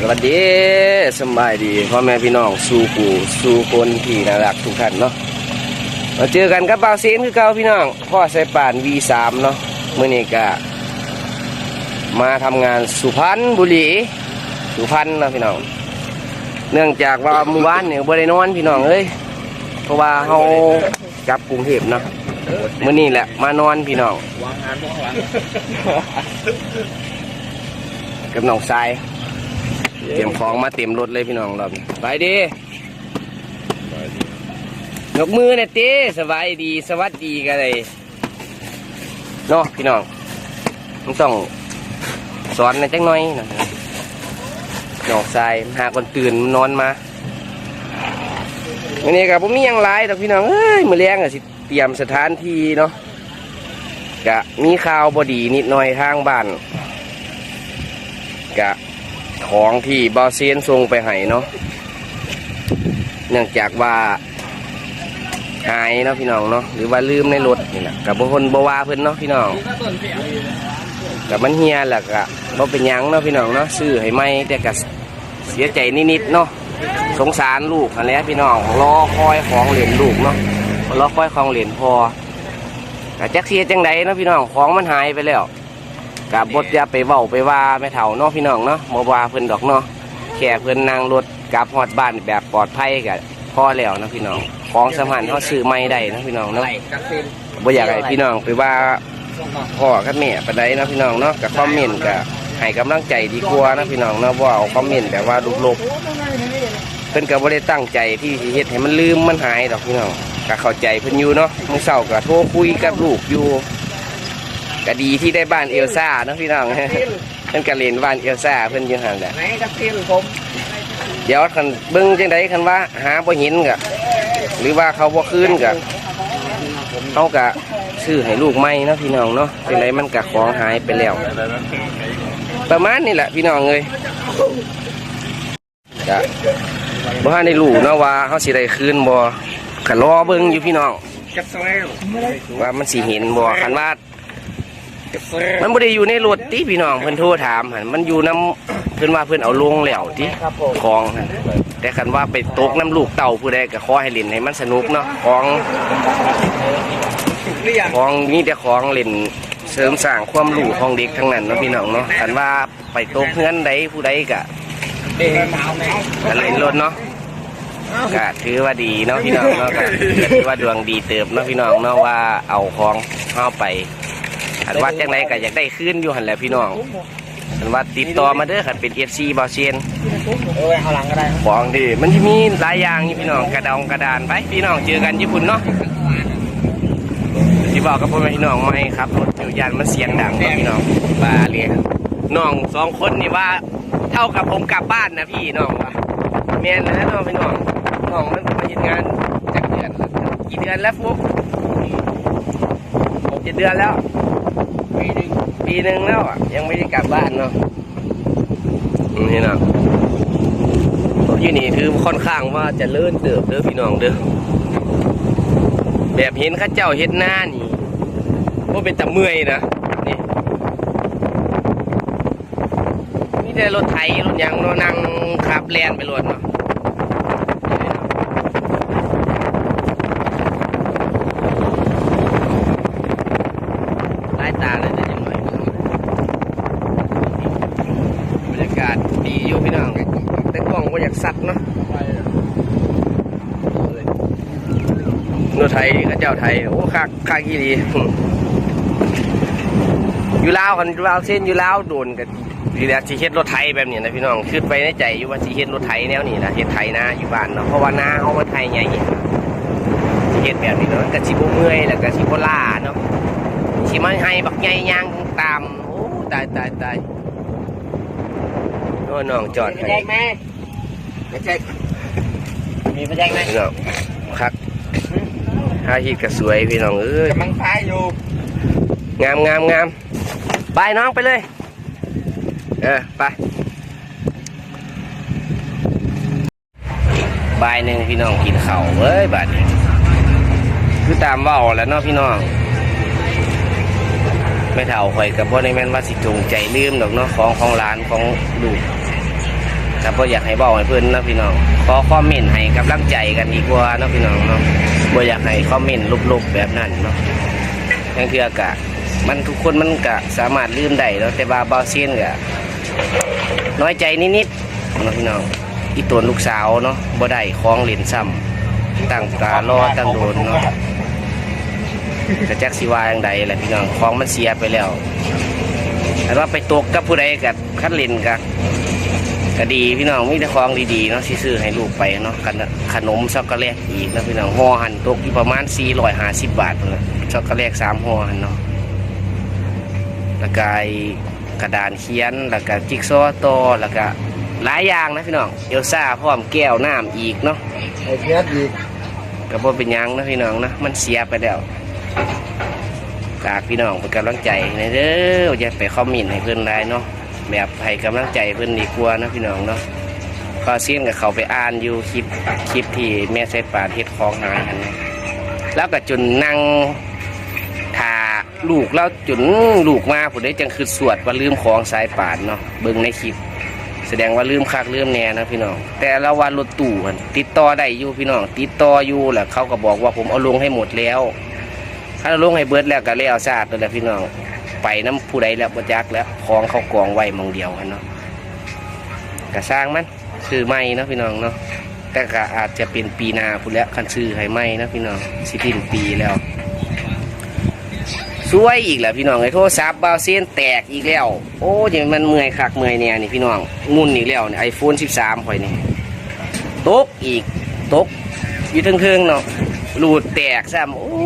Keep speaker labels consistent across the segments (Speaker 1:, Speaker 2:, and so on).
Speaker 1: สวัสดีสบายดีพ่อแม่พี่น้องสู่ปู่สู่คนที่น่ารักทุกท่านเนาะมาเจอกันกับบาวเซนคือเก่าพี่น้องพ่อใส่ป่าน V3 เนาะเมื้อนี้ก็มาทำงานสุพรรณบุรีสุพรรณเนาะพี่น้อง เนื่องจากว่าเมื่อวานเนี่ยบ่ได้นอนพี่น้องเอ้ยเพราะว่าเฮากลับกรุงเทพเนาะเมื้อนี้แหละมานอนพี่น้อง
Speaker 2: วางงานต้องวาง
Speaker 1: กับน้องทราย เตรียมของมาเต็มรถเลยพี่น้องเราไปดียกมือเนี่ยเต้สบายดีสวัสดีกันเลยเนาะพี่น้องมันต้องสอนในอยจังหน่อยนะน้องทรายหาคนตื่นนอนมาวันนี้กับผมมีหยังหลายดอกพี่น้องเอ้ยมือเลี้ยงอะสิเตรียมสถานที่เนาะกะมีข่าวบดีนิดหน่อยทางบ้านกะ ของที่บอเซียนส่งไปให้เนาะเนื่องจากว่าหายเนาะพี่น้องเนาะหรือว่าลืมในรถนี่แหละกับบางคนบวาเพิ่นเนาะพี่น้องกับมันเฮียแหละกะบ่เป็นยังเนาะพี่น้องเนาะซื้อให้ไหมแต่กะเสียใจนิดๆเนาะสงสารลูกอะไรพี่น้องรอคอยของเหรียญลูกเนาะรอคอยของเหรียญพอกะจักเสียจังใดเนาะพี่น้องของมันหายไปแล้ว กับบทอย่าไปเว้าไปว่าไม่เท่าเนาะพี่น้องเนาะบ่ว่าเพิ่นดอกเนาะแค่เพิ่นนั่งรถกลับฮอดบ้านแบบปลอดภัยก็พอแล้วนะพี่น้องของสำคัญเฮาซื้อใหม่ได้นะพี่น้องเนาะ
Speaker 2: ไหลกักเซ็น
Speaker 1: บ่อยากให้พี่น้องไปว่าพ่อกับแม่ปานใดนะพี่น้องเนาะกับคอมเมนต์ก็ให้กำลังใจดีกว่านะพี่น้องเนาะบ่เอาคอมเมนต์แบบว่าลบๆเพิ่นก็บ่ได้ตั้งใจที่สิเฮ็ดให้มันลืมมันหายดอกพี่น้องก็เข้าใจเพิ่นอยู่เนาะมื้อเช้าก็โทรคุยกับลูกอยู่ ก็ดีที่ได้บ้านเอลซ่าเนาะพี่น้องเพิ่นก็เล่นบ้านเอลซ่าเพิ่นอยู่หั่นแหละ
Speaker 2: ไหนกักเซ็นผม
Speaker 1: เดี๋ยวคันเบิ่งจังไดคันว่าหาบ่เห็นก็หรือว่าเขาบ่คืนก็เขาก็ซื้อให้ลูกใหม่เนาะพี่น้องเนาะจังไดมันก็ของหายไปแล้ว ประมาณนี้แหละพี่น้องเอ้ยก็บ่ทันได้รู้เนาะว่าเฮาสิได้คืนบ่ก็รอเบิ่งอยู่พี่น้อง
Speaker 2: กักเซล
Speaker 1: ว่ามันสิเห็นบ่คันว่า
Speaker 2: กักเซล
Speaker 1: มันบ่ได้อยู่ในรถติพี่น้องเพิ่นโทรถามหั่นมันอยู่นํเพิ่นว่าเพิ่นเอาลงแล้วติ
Speaker 2: ครับผม
Speaker 1: ของหั่นแต่คันว่าไปตกน้ำลูกเต่าผู้ใดก็ขอให้เล่นให้มันสนุกเนาะของ
Speaker 2: หรือยัง
Speaker 1: ของมีแต่ของเล่นเสริมสร้างความรู้ของเด็กทั้งนั้นเนาะพี่น้องเนาะคันว่าไปตกเฮือนใดผู้ใดก็
Speaker 2: เด็กหนาวไหม
Speaker 1: ก็เล่นรถเนาะก็ถือว่าดีเนาะพี่น้องเนาะก็ถือว่าดวงดีเติบเนาะพี่น้องเนาะว่าเอาของเข้าไป อันว่าจังไดก็อยากได้คืนอยู่หั่นแหละพี่น้องอันว่าติดต่อมาเด้อคันเป็น FC บ่เชียน
Speaker 2: เออเอาหลังก็ได้
Speaker 1: ของดีมันจะมีหลายอย่างอยู่พี่น้องกระดองกระดานไปพี่น้องเจอกันญี่ปุ่นเนาะที่บอกกับพ่อแม่พี่น้องไม่ครับรถอยู่ยานมันเสียงดังเนาะพี่น้องบาเรียน้องสองคนนี่ว่าเท่ากับผมกลับบ้านนะพี่น้องว่าเมียนนะน้องพี่น้องน้องมันมายึดงานจากเดือนละกี่เดือนแล้วฟุ๊กหกเจ็ดเดือนแล้ว
Speaker 2: ปีหนึ่ง
Speaker 1: ปีหนึ่งแล้วอะ ยังไม่ได้กลับบ้านเนาะนี่นะอยู่นี่คือค่อนข้างว่าจะเลื่อนเติบเด้อพี่น้องเด้อแบบเห็นข้าเจ้าเห็นหน้านี่ว่าเป็นตะเมื่อยนะนี่มีแต่รถไถรถยังนาะนั่งขับแลนไปรถเนาะนี่เนาะหลายตาเลยแต่ยังหน่อยพี่น้องบรรยากาศดีอยู่พี่น้องแต่กล้องก็อยากสัตว์เนะรถไทยก็เจ้าไทย โอ้คักคักยี่ดีอยู่ลาวกันอยู่ลาวเส้นอยู่ลาวโดนกันทีแรกสิเฮ็ดรถไทยแบบนี้นะพี่น้องคิดไปในใจอยู่ว่าสิเฮ็ดรถไทยแนวนี้นะเฮ็ดไทยนะอยู่บ้านเนาะเพราะว่านาเฮามันไทยใหญ่สิเฮ็ดแบบนี้เนาะมันก็สิบเมื่อยแล้วก็สิบล้าเนาะสิมาให้บักใหญ่ย่างตามโอ้ตายตายตายโอ้น้องจอด
Speaker 2: มี
Speaker 1: ให้
Speaker 2: ไหมไม่แจกมีไปแจกไหม
Speaker 1: พี่น้องคักฮาฮิตก็สวยพี่น้องเอ้ย
Speaker 2: กำลังท้ายอยู่
Speaker 1: งามงามงามไปน้องไปเลย เออไปบายหนึ่งพี่น้องกินข้าวเว้ยบาดนี้คือตามเว่าแหล้วเนาะพี่น้องไม่เท่าข่อยกับพ่อในแม่นว่าสิจงใจลืมดอกเนาะของของร้านของลูก แต่บ่อยากให้เบาให้เพิ่อนนาะพี่น้องขอคอมเมนต์ให้กำลังใจกันดีกว่านาะพี่น้องเนาะบ่อยากให้คอมเมนต์ลบๆแบบนั้นเนาะทั้งเทื่อกะมันทุกคนมันกะสามารถลืมได้แล้วแต่ว่าบาเซียนกะน้อยใจนิดๆนาะพี่น้องอีตัวลูกสาวเนาะบ่ได้คล้องเหรียญซ้ำตั้งตารอตั้งโดนเนาะกระจักสิว่าอย่างใดแหละพี่น้องคล้องมันเสียไปแล้วแต่ว่าไปตกกับผู้ใดกับคัดเล่นกับ ก็ดีพี่น้องมีแต่ของดีๆเนาะสิซื้อให้ลูกไปเนาะกันขนมช็อกโกแลตอีกนะพี่น้องห่อหันตกอยู่ประมาณ450บาทพุ่นนะช็อกโกแลตสามห่อหันเนาะแล้วก็ไอ้กระดานเขียนแล้วก็จิ๊กซอว์โตอแล้วก็หลายอย่างนะพี่น้องเอลซ่าพร้อมแก้วน้ำอีกเนาะ
Speaker 2: ไอ้เนี้ยอีก
Speaker 1: ก็บ่เป็นหยังนะพี่น้องนะมันเสียไปแล้วฝากพี่น้องเป็นกำลังใจในเด้ออย่าไปคอมเมนต์ให้เพื่อนได้เนาะ แบบให้กำลังใจเพื่อนดีกว่านะพี่น้องเนาะพอเสียนกับเขาไปอ่านอยู่คลิปคลิปที่แม่ใส่ปลาเฮ็ดของหายอันแล้วก็จนนั่งถาลูกเราจนลูกมาผมได้จังคือสวดว่าลืมของสายป่านเนาะเบิ่งในคลิป แสดงว่าลืมคักลืมแน่นะพี่น้อง แต่เราว่ารถตู้ติดต่อได้อยู่พี่น้อง ติดต่ออยู่แหละเขาก็บอกว่าผมเอาลงให้หมดแล้วถ้าลงให้เบิดแล้วก็แล้วซาดตัวแหละพี่น้อง ไปน้ำผู้ใดแล้วบ่จักแล้วของเขากองไว้มองเดียวกันเนาะก็สร้างมันซื้อไม่เนาะพี่น้องเนาะแต่ก็อาจจะเป็นปีนาพูดแล้วคันซื้อให้ไม่นะพี่น้องสิสิ้นปีแล้วสวยอีกแล้วพี่น้องไอ้โทรศัพท์เบาเส้นแตกอีกแล้ว โอ้ยมันเมื่อยคักเมื่อยเนี่ยนี่พี่น้องงุนอีกแล้วนี่ไอโฟน13ข่อยนี่ตกอีกตกอยู่เทิงๆเนาะหลุดแตกซ้ำโอ้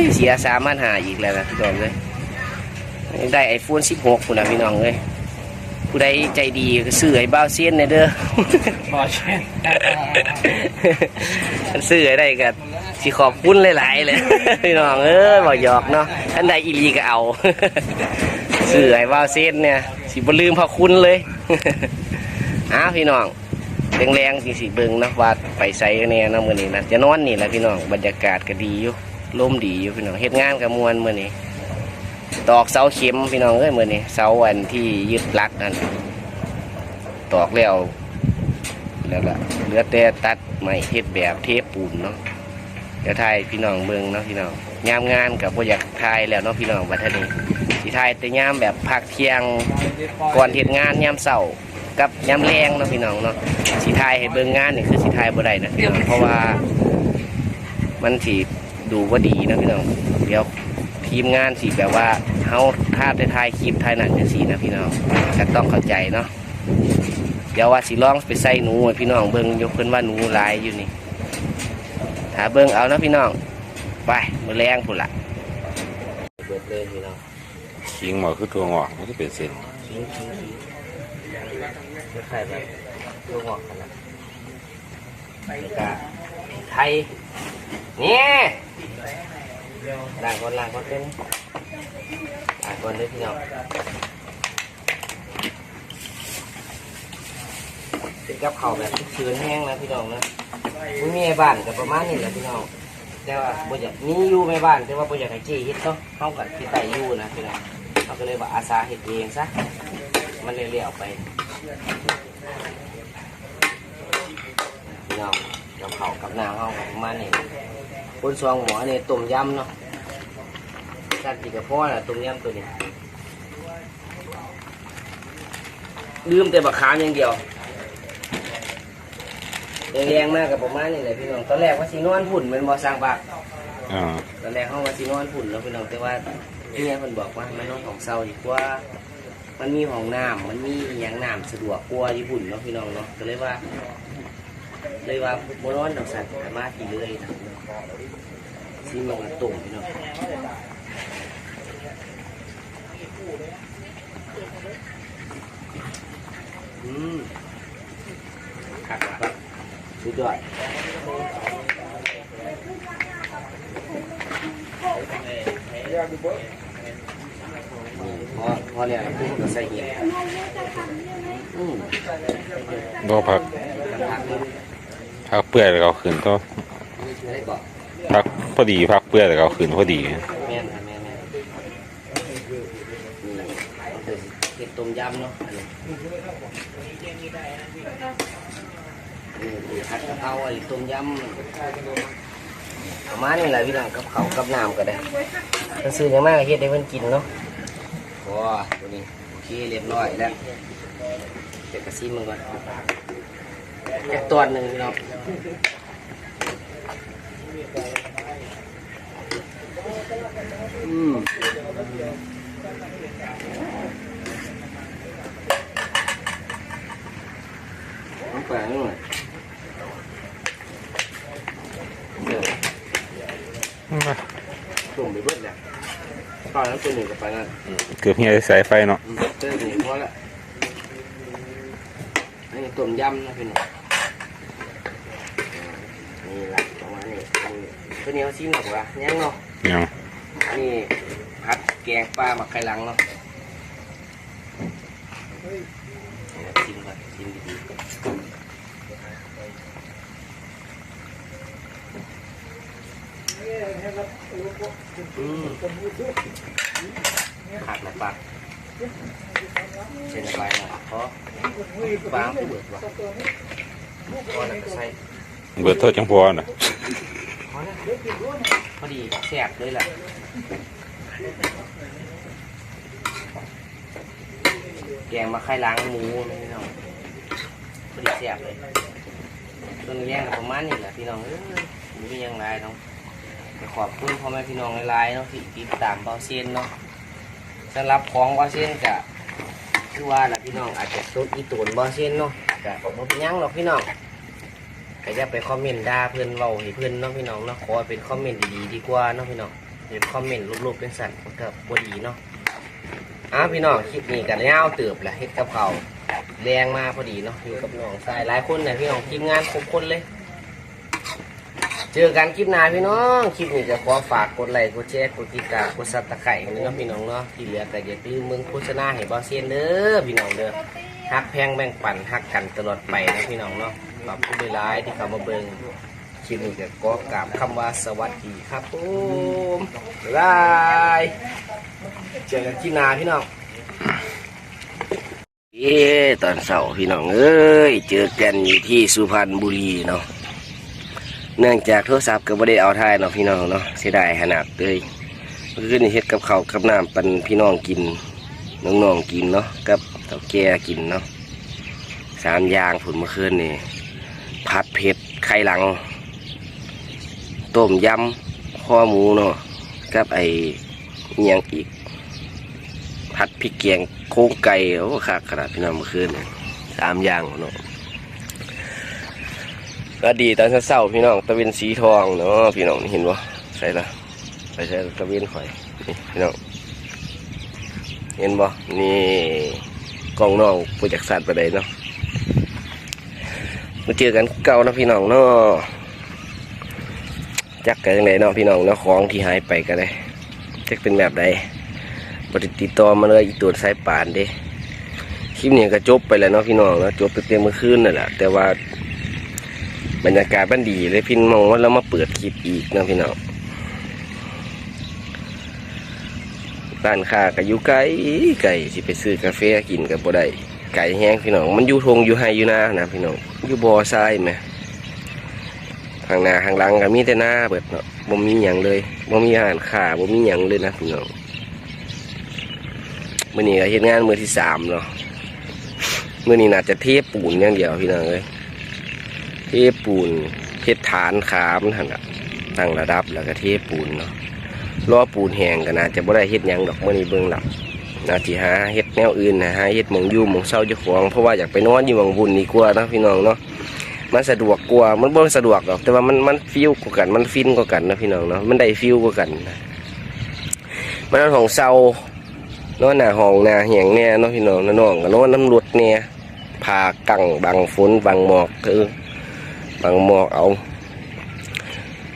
Speaker 1: ยเสียสามพันหาอีกแล้วนะพี่น้องเลย ได้ไอโฟน16คุณนะพี่น้องเลยผู้ใดใจดีก็ซื้อไอ้เบาเส้นเนี่ยเด้อ
Speaker 2: พอเช่น
Speaker 1: ซื้อให้ได้ก็สิขอบคุณหลายๆเลยพี่น้องเอ้ยบ่หยอกเนาะท่านใดอีหลีก็เอาซื้อให้ว่าวเส้นเนี่ยสิบ่ลืมพระคุณเลยอ้าวพี่น้องแรงๆสิสิเบิ่งเนาะว่าไปไสกันเนี่ยเนาะมื้อนี้นะจะนอนนี่แหละพี่น้องบรรยากาศก็ดีอยู่ลมดีอยู่พี่น้องเฮ็ดงานกับมวลมื้อนี้ ตอกเสาเข็มพี่น้องเอ้ยมือนี้เสาอันที่ยึดลักนั่นตอกแล้วแล้วก็เหลือแต่ตัดไม้เฮ็ดแบบเทปปูนเนาะเดี๋ยวทายพี่น้องเมืองเนาะพี่น้องยามงานกับบ่อยากทายแล้วเนาะพี่น้องบัดนี้สิทายแต่ยามแบบพักเที่ยงก่อนเฮ็ดงานยามเช้ากับยามแรงเนาะพี่น้องเนาะสิทายให้เบิ่งงานนี่คือสิทายบ่ได้นะพี่น้องเพราะว่า มันสิดูบ่าดีนะพี่น้องเดี๋ยวทีมงานสิแบบว่า เฮาถ้าได้ถ่ายคลิปถ่ายหนังจังซี่นะพี่น้องก็ต้องเข้าใจเนาะเดี๋ยวว่าสิลองไปใส่หนูให้พี่น้องเบิ่งยกเพิ่นว่าหนูหลายอยู่นี่หาเบิ่งเอานะพี่น้องไปมือแรงพุ่นละเบิดเลยพี่น้อง
Speaker 3: ขิงหมอคือตัวงอกมันจะเป็นเส้น
Speaker 1: ชิ้นชิ้นชิ้นจะใส่แบบตัวงอกกันละไปกะไทยเนี่ยล้างก่อนล้างก่อนเป็น ล้างก่อนเลยพี่น้องเป็นกับเขาแบบเชือนแห้งนะพี่น้องนะมันมีไอ้บ้านกับประมาณนี้แหละพี่น้องแต่ว่าบ่อยากมีอยู่ในบ้านแต่ว่าบ่อยากให้เจ๊เฮ็ดเนาะเฮากับที่ไต่อยู่นะพี่น้องเราก็เลยว่าอาสาเฮ็ดเองซะมันเรียวๆไปพี่น้องกับเขากับน้ำเฮาก็ประมาณนี้คนซองหมอเนี่ยต้มยำเนาะ การกินกับพ่อน่ะต้มยำตัวนี้ลืมแต่บักขามอย่างเดียวแรงมากกับประมาณนี้แหละพี่น้องตอนแรกว่าสีนอนฝุ่นมันบอสร้างปาก
Speaker 3: อ่า
Speaker 1: ตอนแรกเขาว่าสีนอนฝุ่นแล้วพี่น้องแต่ว่าเนี่ยมันบอกว่ามันนอนของเซาดีกว่ามันมีห้องน้ำมันมีอย่างน้ำสะดวกกว่าญี่ปุ่นเนาะพี่น้องเนาะก็เลยว่า เลยว่าบนอนดอกสัตว์มาที่เลยนะซีมันตุ่มพี่น้อง อืมครับครับสุดยอดพอพอแล้วนะปุ๊บใส่เห็ดอืม
Speaker 3: บ่พัก
Speaker 1: พักเปื่
Speaker 3: อยแล้วก็ขึ้นก็
Speaker 1: ได้ก่อน
Speaker 3: พักพอดีพักเปื่อยแล้วก็ขึ้นพอดี
Speaker 1: แม่นค่ะแม่นแม่นนี่มันเป็นเห็ด ต้มยำเนาะอันนี้ผัดกะเพราอันนี้ต้มยำประมาณนี้แหละพี่น้องกับเขากับน้ำก็ได้ถ้าซื้อยังมากเฮ็ดได้เพิ่นกินเนาะว้าตัวนี้โอเคเรียบร้อยแล้วเดี๋ยวกระซิมมันก่อนแค่ตัวหนึ่งพี่น้องอืม น้ำปลาหน่อยเดี๋ยวส่งไปเบิดแหละตอ นั้นตัวหนึ่งกับไปนั่น
Speaker 3: เกือบเฮียสายไฟเนาะ
Speaker 1: เจอหนึ่งพอละนี่ต้มยำนะพี่น้องนี่ละประมาณนี้ตัวนี้เขาชิมหรอกวะยังเนาะ
Speaker 3: ยัง
Speaker 1: นี่ผัดแกงปลาหมักไข่ลังเนาะเอาชิมก่อนชิมดีๆ อืมขาดหน่อยปากเส้นไปหน่อยเพราะบางผู้เบิดว่ะพอแล้วก็ใส่
Speaker 3: เบิดโทษจังพอน่ะ
Speaker 1: พอแล้วพอดีแซ่บเลยล่ะแกงมาไข่ล้างหมูนะพี่น้องพอดีแซ่บเลยต้นแย่งกับประมาณนี้แหละพี่น้องเอ้ยมีอยังไรเนาะไป ขอบคุณพ่อแม่พี่น้องหลายๆเนาะที่ติดตามเบาเซียนเนาะสำหรับของเบาเซียนกะคือว่าล่ะพี่น้องอาจจะตุดอีตูนเบาเซียนเนาะกะบ่เป็นยังหรอกพี่น้องก็จะไปคอมเมนต์ด่าเพื่อนเว้าให้เพื่อนเนาะพี่น้องเนาะขอเป็นคอมเมนต์ดีๆดีกว่าเนาะพี่น้องเป็นคอมเมนต์ลบๆเป็นสัตว์ก็บ่ดีเนาะอ้าวพี่น้องคลิปนี้กันยาวเติบแหละเฮ็ดกับเขาแรงมาพอดีเนาะอยู่กับน้องชายหลายคนเนี่ยพี่น้องทีมงานครบคนเลย จอกันคลิปหน้าพี่น้อง คลิปนี้จะขอฝากกดไลค์กดแชร์กดติดตามกดซับตะไคร้กันด้วยเนะพี่น้องเนาะที่เหลือแต่อย่าลืมเมืองโฆษณาให้บอสเซียนเด้อพี่น้องเด้อฮักแพงแบ่งปันฮักกันตลอดไปนะพี่น้องเนาะขอบคุณหลายที่เข้ามาเบิ่งคลิปนี้ก็ขอกราบคำว่าสวัสดีครับผมบ๊ายบายเจอกันคลิปหน้าพี่น้องเอ้ตอนเสาร์พี่น้องเอ้ยเจอกันอยู่ที่สุพรรณบุรีเนาะ เนื่องจากโทรศัพท์ก็บ่ได้เอาถ่ายเนาะพี่น้องเนาะเสียดายขนาดเลยเมื่อคืนนี้เฮ็ดกับข้าวกับน้ำปันพี่น้องกินน้องๆกินเนาะกับเต่าแก่กินเนาะสามอย่างผลเมื่อคืนนี่ผัดเผ็ดไข่หลัง ต้มยำข้อหมูเนาะกับไออิหยังอีกผัดพริกแกงโค้งไก่โอ้คักขนาดพี่น้องเมื่อคืนนี่สามอย่างเนาะ ก็ดีตอนเช้าพี่น้องตะเวนสีทองเนาะพี่น้องเห็นบ่ใส่ละใส่ใส่ตะเวนข่อยนี่พี่น้องเห็นบ่นี่กล้องน้องผู้จักสัตว์ไปเลยเนาะมาเจอกันเก่านะพี่น้องเนาะจักกันยังไงเนาะพี่น้องเนาะของที่หายไปก็ได้จักเป็นแบบใดบริติต่อมาเลยอีตัวสายป่านเด้คลิปนี้ก็จบไปแล้วเนาะพี่น้องเนาะจบไปเต็มเมื่อคืนนั่นแหละแต่ว่า บรรยากาศมันดีเลยพี่มองว่าเรามาเปิดคลิปอีกนะพี่น้องร้านค้าก็อยู่ไกลไกลสิไปซื้อกาแฟกินกับบ่ได้ไก่แห้งพี่น้องมันอยู่ทงอยู่ไฮอยู่นานะพี่น้องอยู่บ่อทรายไหมข้างหน้าข้างหลังก็มีแต่หน้าเบิดเนาะบ่มีหยังเลยบ่มีอาหารค้าบ่มีหยังเลยนะพี่น้องมื้อนี้เฮ็ดงานมือที่สามเนาะมื้อนี้น่าจะเทปูนอย่างเดียวพี่น้องเอ้ย เทปูนเทฐานขามนหั่นน่ะตั้งระดับแล้วก็เทปูนเนาะรอปูนแหงก็น่าจะบ่ได้เฮ็ดยังดอกเมื้อนี้เบิ่งแล้วน่าสิหาเฮ็ดแนวอื่นนะหาเฮ็ดมองยู่มองเศร้าเจ้าของเพราะว่าอยากไปนอนอยู่มองบุญนี่กว่านะพี่น้องเนาะมันสะดวกกว่ามันบ่สะดวกหรอกแต่ว่ามันมันฟิลกว่ากันมันฟินกว่ากันนะพี่น้องเนาะมันได้ฟิลกว่ากันนะมันของเศร้านอนหน้าห้องหน้าเหียงแน่เนาะพี่น้องน้องก็นอนน้ำรถเนี่ยพากังบังฝนบังหมอกคือ บางหมอกเอา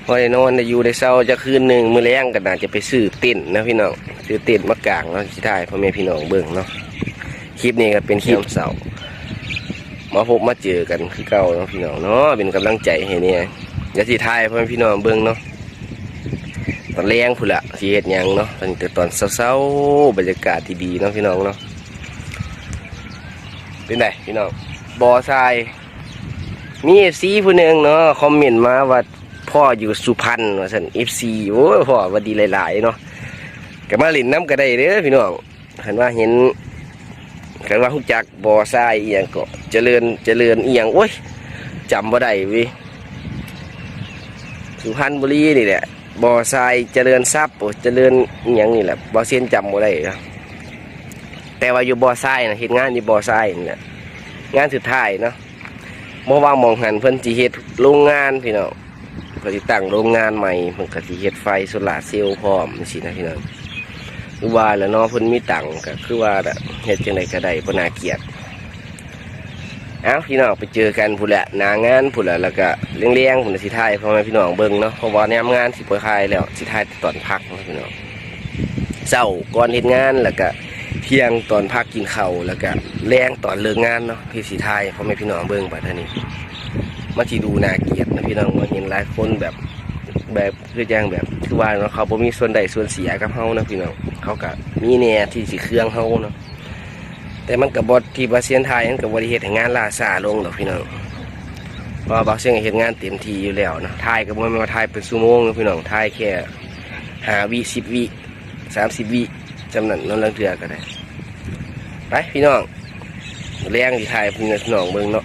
Speaker 1: พอได้นอนได้อยู่ได้เศร้าจะคืนหนึ่งมือแรงก็น่าจะไปซื้อเต็นนะพี่น้องซื้อเต็นมากางเนาะสิได้พ่อแม่พี่น้องเบิ่งเนาะคลิปนี้ก็เป็นคลิปเสาร์มาพบมาเจอกันคือเก่าเนาะพี่น้องเนาะเป็นกำลังใจให้เนี่ยอย่าสิทายพ่อแม่พี่น้องเบิ่งเนาะตอนแรงพุ่นละสิเฮ็ดยังเนาะตอนนี้แต่ตอนเช้าๆบรรยากาศที่ดีเนาะพี่น้องเนาะเป็นไงพี่น้องบอทราย มีเอฟซีผู้หนึ่งเนาะคอมเมนต์มาว่าพ่ออยู่สุพรรณว่าสันเอฟซีโอ้พ่อว่าดีหลายๆเนาะก็มาเลินน้ำก็ได้เด้อพี่น้องเห็นว่าเห็นเห็นว่าฮุกจักบอทรายเอียงก็เจริญเจริญเอียงโอ้ยจำบ่ได้วิสุพรรณบุรีนี่แหละบอทรายเจริญทรัพย์โอ้เจริญเอียงนี่แหละบ่อเซียนจำบ่ได้แต่ว่าอยู่บอทรายนะเห็นงานอยู่บ่อทรายนี่แหละงานสุดท้ายเนาะ เมื่อว่างมองหันเพิ่นสิเฮ็ดโรงงานพี่น้องเพิ่นสิตั้งโรงงานใหม่เพิ่นก็สิเฮ็ดไฟโซลาเซลล์พร้อมจังซี่นะพี่น้องคือว่าแล้วเนาะเพิ่นมีตังก็คือว่าเฮ็ดจังไดก็ได้บ่น่าเกลียดเอ้าพี่น้องไปเจอกันพุ่นแหละนางานพุ่นแหละแล้วก็เลี้ยงๆพุ่นน่ะสิถ่ายพ่อแม่พี่น้องเบิ่งเนาะเพราะว่าแนมงานสิบ่ถ่ายแล้วสิถ่ายตอนพักพี่น้องเช้าก่อนเฮ็ดงานแล้วก็เที่ยงตอนพักกินข้าวแล้วก็ แรงตอนเลิกงานเนาะพี่สีไทยพ่อแม่พี่น้องเบิ่งไปท่านี้มาที่ดูนาเกียดนะพี่น้องว่าเห็นหลายคนแบบแบบคือจังแบบคือว่าเนาะเขาบ่มีส่วนใดส่วนเสียกับเฮานะพี่น้องเขาก็มีแน่ที่สิเครื่องเฮาเนาะแต่มันกับบทที่บาเซียนไทยมันกับบริเหตุให้งานล่าซาลงหรอกพี่น้องเพราะบาเซียนเฮ็ดงานเต็มทีอยู่แล้วนะไทยก็บ่ม่นว่าทยเป็นชั่วโมงนะพี่น้องไทยแค่หาวิสิบวิสามสิบวิจำนั้นนอนลังเทือก็ได้ไปพี่น้อง แรงที่ถ่ายพี่น้องเมืองเนาะ